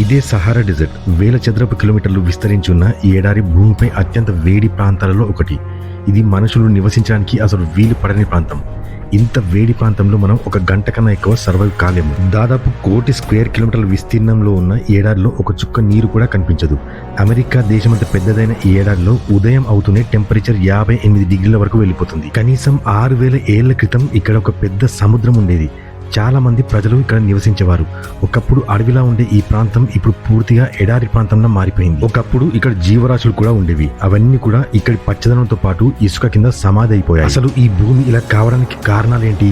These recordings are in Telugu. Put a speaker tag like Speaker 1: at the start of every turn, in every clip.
Speaker 1: ఇదే సహారా డెజర్ట్. వేల చదరపు కిలోమీటర్లు విస్తరించి ఉన్న ఈ ఏడారి భూమిపై అత్యంత వేడి ప్రాంతాలలో ఒకటి. ఇది మనుషులు నివసించడానికి అసలు వీలు పడని ప్రాంతం. ఇంత వేడి ప్రాంతంలో మనం ఒక గంట కన్నా ఎక్కువ సర్వైవ్ కాలేము. దాదాపు కోటి స్క్వేర్ కిలోమీటర్ల విస్తీర్ణంలో ఉన్న ఏడాదిలో ఒక చుక్క నీరు కూడా కనిపించదు. అమెరికా దేశమంత పెద్దదైన ఈ ఏడాదిలో ఉదయం అవుతూనే టెంపరేచర్ యాభై ఎనిమిది డిగ్రీల వరకు వెళ్ళిపోతుంది. కనీసం ఆరు వేల ఏళ్ళ క్రితం ఇక్కడ ఒక పెద్ద సముద్రం ఉండేది. చాలా మంది ప్రజలు ఇక్కడ నివసించేవారు. ఒకప్పుడు అడవిలా ఉండే ఈ ప్రాంతం ఇప్పుడు పూర్తిగా ఎడారి ప్రాంతంలో మారిపోయింది. ఒకప్పుడు ఇక్కడ జీవరాశులు కూడా ఉండేవి. అవన్నీ కూడా ఇక్కడి పచ్చదనంతో పాటు ఇసుక కింద సమాధి అయిపోయాయి అసలు ఈ భూమి ఇలా కావడానికి కారణాలేంటి?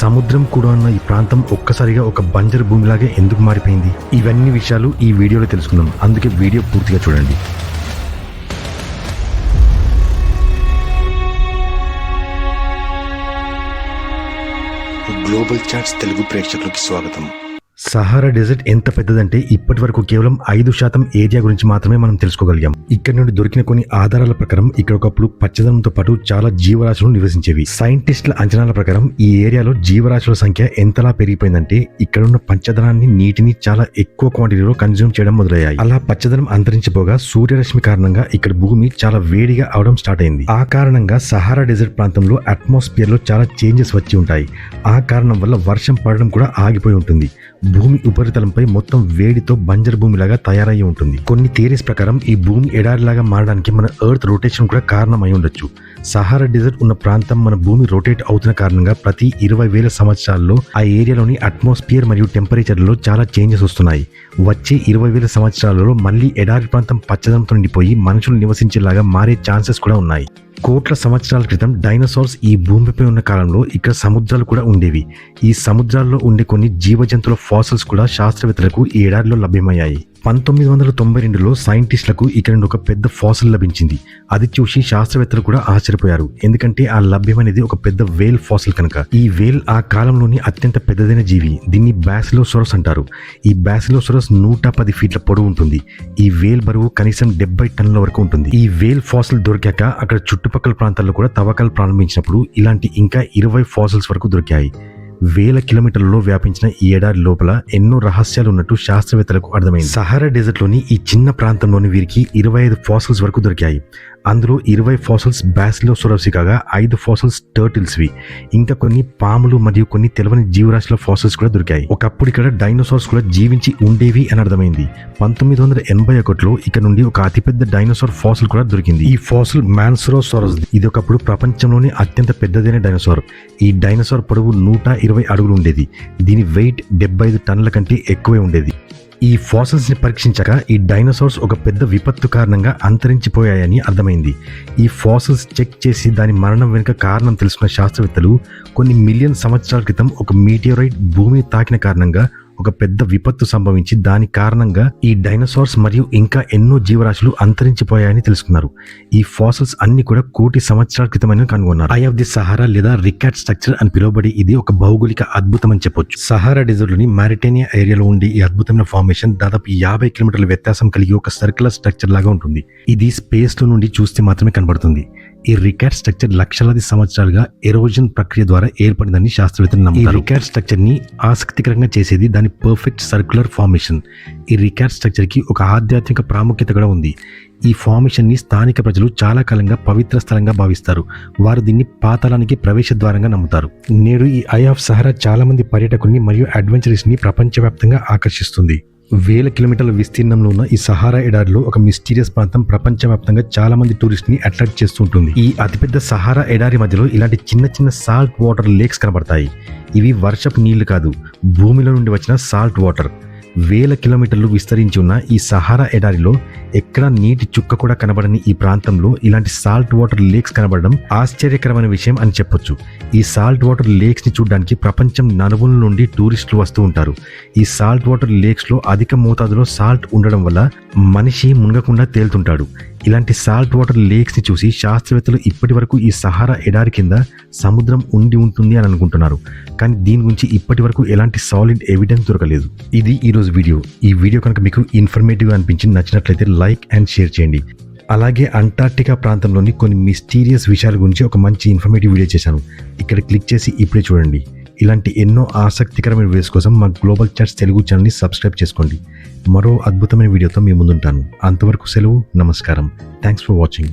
Speaker 1: సముద్రం కూడా ఉన్న ఈ ప్రాంతం ఒక్కసారిగా ఒక బంజరు భూమిలాగే ఎందుకు మారిపోయింది? ఇవన్నీ విషయాలు ఈ వీడియోలో తెలుసుకుందాం. అందుకే వీడియో పూర్తిగా చూడండి.
Speaker 2: గ్లోబల్ చాట్స్ తెలుగు ప్రేక్షకులకు స్వాగతం.
Speaker 1: సహారా డెజర్ట్ ఎంత పెద్దదంటే ఇప్పటి వరకు కేవలం ఐదు శాతం ఏరియా గురించి మాత్రమే మనం తెలుసుకోగలిగాం. ఇక్కడ నుండి దొరికిన కొన్ని ఆధారాల ప్రకారం ఇక్కడ ఒకప్పుడు పచ్చదనంతో పాటు చాలా జీవరాశులు నివసించేవి. సైంటిస్టుల అంచనాల ప్రకారం ఈ ఏరియాలో జీవరాశుల సంఖ్య ఎంతలా పెరిగిపోయిందంటే ఇక్కడ ఉన్న పచ్చదనాన్ని నీటిని చాలా ఎక్కువ క్వాంటిటీలో కన్జ్యూమ్ చేయడం మొదలయ్యాయి. అలా పచ్చదనం అంతరించిపోగా సూర్యరశ్మి కారణంగా ఇక్కడ భూమి చాలా వేడిగా అవడం స్టార్ట్ అయింది. ఆ కారణంగా సహారా డెజర్ట్ ప్రాంతంలో అట్మాస్ఫియర్లో చాలా చేంజెస్ వచ్చి ఉంటాయి. ఆ కారణం వల్ల వర్షం పడడం కూడా ఆగిపోయి ఉంటుంది. భూమి ఉపరితలంపై మొత్తం వేడితో బంజరు భూమిలాగా తయారయ్యి ఉంటుంది. కొన్ని థియరీస్ ప్రకారం ఈ భూమి ఎడారిలాగా మారడానికి మన ఎర్త్ రొటేషన్ కూడా కారణమై ఉండొచ్చు. సహారా డెజర్ట్ ఉన్న ప్రాంతం మన భూమి రొటేట్ అవుతున్న కారణంగా ప్రతి ఇరవై వేల సంవత్సరాల్లో ఆ ఏరియాలోని అట్మాస్ఫియర్ మరియు టెంపరేచర్లో చాలా చేంజెస్ వస్తున్నాయి. వచ్చే ఇరవై వేల సంవత్సరాలలో మళ్ళీ ఎడారి ప్రాంతం పచ్చదనంతో నిండిపోయి మనుషులు నివసించేలాగా మారే ఛాన్సెస్ కూడా ఉన్నాయి. కోట్ల సంవత్సరాల క్రితం డైనోసార్స్ ఈ భూమిపై ఉన్న కాలంలో ఇక్కడ సముద్రాలు కూడా ఉండేవి. ఈ సముద్రాల్లో ఉండే కొన్ని జీవజంతువుల ఫాసిల్స్ కూడా శాస్త్రవేత్తలకు ఏడాదిలో లభ్యమయ్యాయి. పంతొమ్మిది వందల తొంభై రెండులో సైంటిస్టులకు ఇక్కడ నుండి ఒక పెద్ద ఫాసిల్ లభించింది. అది చూసి శాస్త్రవేత్తలు కూడా ఆశ్చర్యపోయారు. ఎందుకంటే ఆ లభ్యమనేది ఒక పెద్ద వేల్ ఫాసిల్ కనుక. ఈ వేల్ ఆ కాలంలోని అత్యంత పెద్దదైన జీవి. దీన్ని బ్యాసిలోసొరస్ అంటారు. ఈ బ్యాసిలోసొరస్ నూట పది ఫీట్ల పొడవు ఉంటుంది. ఈ వేల్ బరువు కనీసం డెబ్బై టన్నుల వరకు ఉంటుంది. ఈ వేల్ ఫాసిల్ దొరికాక అక్కడ చుట్టుపక్కల ప్రాంతాల్లో కూడా తవ్వకాలు ప్రారంభించినప్పుడు ఇలాంటి ఇంకా ఇరవై ఫాసిల్స్ వరకు దొరికాయి. వేల కిలోమీటర్లలో వ్యాపించిన ఈ ఏడాది లోపల ఎన్నో రహస్యాలు ఉన్నట్టు శాస్త్రవేత్తలకు అర్థమైంది. సహారా డెజర్ట్లోని ఈ చిన్న ప్రాంతంలోని వీరికి ఇరవై ఐదు ఫాసిల్స్ వరకు దొరికాయి. అందులో ఇరవై ఫాసల్స్ బ్యాసిలో సొరసి కాగా ఐదు ఫాసల్స్ టర్టిల్స్వి. ఇంకా కొన్ని పాములు మరియు కొన్ని తెలవని జీవరాశుల ఫాసల్స్ కూడా దొరికాయి. ఒకప్పుడు ఇక్కడ డైనోసార్స్ కూడా జీవించి ఉండేవి అని అర్థమైంది. పంతొమ్మిది వందల ఎనభై ఒకటిలో ఇక్కడ నుండి ఒక అతిపెద్ద డైనోసార్ ఫాసిల్ కూడా దొరికింది. ఈ ఫాసిల్ మ్యాన్సరోసారస్ ఇది ఒకప్పుడు ప్రపంచంలోనే అత్యంత పెద్దదైన డైనోసార్. ఈ డైనోసార్ పొడవు నూట ఇరవై అడుగులు ఉండేది. దీని వెయిట్ డెబ్బై ఐదు టన్నుల కంటే ఎక్కువే ఉండేది. ఈ ఫాసిల్స్ని పరీక్షించాక ఈ డైనోసార్స్ ఒక పెద్ద విపత్తు కారణంగా అంతరించిపోయాయని అర్థమైంది. ఈ ఫాసిల్స్ చెక్ చేసి దాని మరణం వెనుక కారణం తెలుసుకున్న శాస్త్రవేత్తలు కొన్ని మిలియన్ సంవత్సరాల క్రితం ఒక మీటియోరైట్ భూమిని తాకిన కారణంగా ఒక పెద్ద విపత్తు సంభవించి దాని కారణంగా ఈ డైనోసార్స్ మరియు ఇంకా ఎన్నో జీవరాశులు అంతరించిపోయాయని తెలుసుకున్నారు. ఈ ఫాసిల్స్ అన్ని కూడా కోటి సంవత్సరాల క్రితమైన కనుగొన్నారు. ఐ ఆఫ్ ది సహారా లేదా రికార్డ్ స్ట్రక్చర్ అని పిలువబడి ఇది ఒక భౌగోళిక అద్భుతం అని చెప్పొచ్చు. సహారా డెజర్ట్లోని మారిటేనియా ఏరియాలో ఉండే ఈ అద్భుతమైన ఫార్మేషన్ దాదాపు యాభై కిలోమీటర్ల వ్యత్యాసం కలిగి ఒక సర్కులర్ స్ట్రక్చర్ లాగా ఉంటుంది. ఇది స్పేస్లో నుండి చూస్తే మాత్రమే కనబడుతుంది. ఈ రికార్డ్ స్ట్రక్చర్ లక్షలాది సంవత్సరాలుగా ఎరోజన్ ప్రక్రియ ద్వారా ఏర్పడిందని శాస్త్రవేత్తలు నమ్ముతారు. ఈ రికార్డ్ స్ట్రక్చర్ని ఆసక్తికరంగా చేసేది దాని పర్ఫెక్ట్ సర్క్యులర్ ఫార్మేషన్ ఈ రికార్డ్ స్ట్రక్చర్కి ఒక ఆధ్యాత్మిక ప్రాముఖ్యత కూడా ఉంది. ఈ ఫార్మేషన్ని స్థానిక ప్రజలు చాలా కాలంగా పవిత్ర స్థలంగా భావిస్తారు. వారు దీన్ని పాతాళానికి ప్రవేశ ద్వారంగా నమ్ముతారు. నేడు ఈ ఐ ఆఫ్ సహరా చాలా మంది పర్యాటకుల్ని మరియు అడ్వెంచరీస్ని ప్రపంచవ్యాప్తంగా ఆకర్షిస్తుంది. వేల కిలోమీటర్ల విస్తీర్ణంలో ఉన్న ఈ సహారా ఎడారిలో ఒక మిస్టీరియస్ ప్రాంతం ప్రపంచవ్యాప్తంగా చాలా మంది టూరిస్ట్ని అట్రాక్ట్ చేస్తుంటుంది ఈ అతిపెద్ద సహారా ఎడారి మధ్యలో ఇలాంటి చిన్న చిన్న సాల్ట్ వాటర్ లేక్స్ కనబడతాయి. ఇవి వర్షపు నీళ్ళు కాదు భూమిలో నుండి వచ్చిన సాల్ట్ వాటర్. వేల కిలోమీటర్లు విస్తరించి ఉన్న ఈ సహారా ఎడారిలో ఎక్కడా నీటి చుక్క కూడా కనబడని ఈ ప్రాంతంలో ఇలాంటి సాల్ట్ వాటర్ లేక్స్ కనబడడం ఆశ్చర్యకరమైన విషయం అని చెప్పొచ్చు. ఈ సాల్ట్ వాటర్ లేక్స్ని చూడడానికి ప్రపంచం నలుమూల నుండి టూరిస్టులు వస్తూ ఉంటారు. ఈ సాల్ట్ వాటర్ లేక్స్లో అధిక మోతాదులో సాల్ట్ ఉండడం వల్ల మనిషి మునగకుండా తేలుతుంటాడు. ఇలాంటి సాల్ట్ వాటర్ లేక్స్ని చూసి శాస్త్రవేత్తలు ఇప్పటి వరకు ఈ సహారా ఎడారి కింద సముద్రం ఉండి ఉంటుంది అని అనుకుంటున్నారు. కానీ దీని గురించి ఇప్పటి వరకు ఎలాంటి సాలిడ్ ఎవిడెన్స్ దొరకలేదు. ఇది ఈరోజు వీడియో. ఈ వీడియో కనుక మీకు ఇన్ఫర్మేటివ్ అనిపించి నచ్చినట్లయితే లైక్ అండ్ షేర్ చేయండి. అలాగే అంటార్క్టికా ప్రాంతంలోని కొన్ని మిస్టీరియస్ విషయాల గురించి ఒక మంచి ఇన్ఫర్మేటివ్ వీడియో చేశాను. ఇక్కడ క్లిక్ చేసి ఇప్పుడే చూడండి. ఇలాంటి ఎన్నో ఆసక్తికరమైన వీడియోస్ కోసం మా గ్లోబల్ చాట్స్ తెలుగు ఛానల్ని సబ్స్క్రైబ్ చేసుకోండి. మరో అద్భుతమైన వీడియోతో మీ ముందుంటాను. అంతవరకు సెలవు నమస్కారం. Thanks for watching